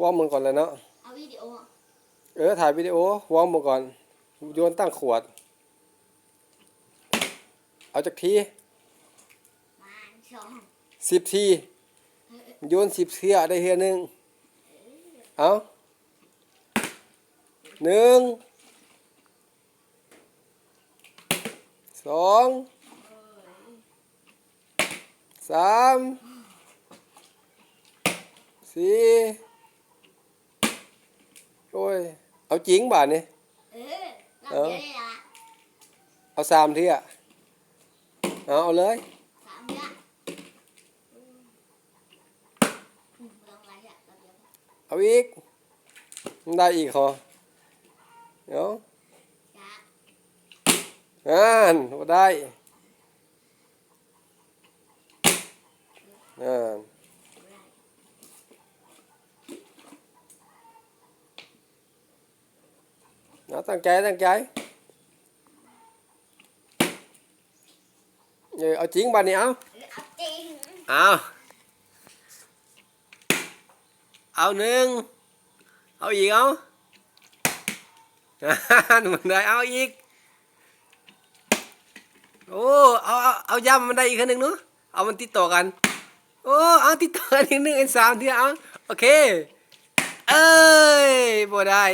วอร์มมันก่อนเลยเนาะเอาวิดีโอเออถ่ายวิดีโอวอร์มมันก่อนโยนตั้งขวด เอาจากทีมาสองสิบทีโยนสิบเทื่อได้เทื่อหนึงเอาหนึ่งสองสามสี่ โอ้ย เอาจริงบ่านี่เออเราเดี๋ยวได้ละเอาสามเทื่อเอาเอาเลยสามเดือนอืมลองไล่อะเราเดี๋ยวเอาอีกมันได้อีกเหรอเดี๋ยวจะอ่านบ่ได้อ่าน เอาตั้งใจตั้งใจเออเอาจริงบ้านนี้เอาเอาจริงเอาเอาหนึ่งเอาอีกเอาอ่านมันได้เอาอีกโอ้เอาเอาเอาย้ำมันได้อีกคนหนึ่งเนาะเอามันติดต่อกันโอ้เอาติดต่อกันอีกหนึ่งอันสามทีเอาโอเค เอ้ยบ่ได้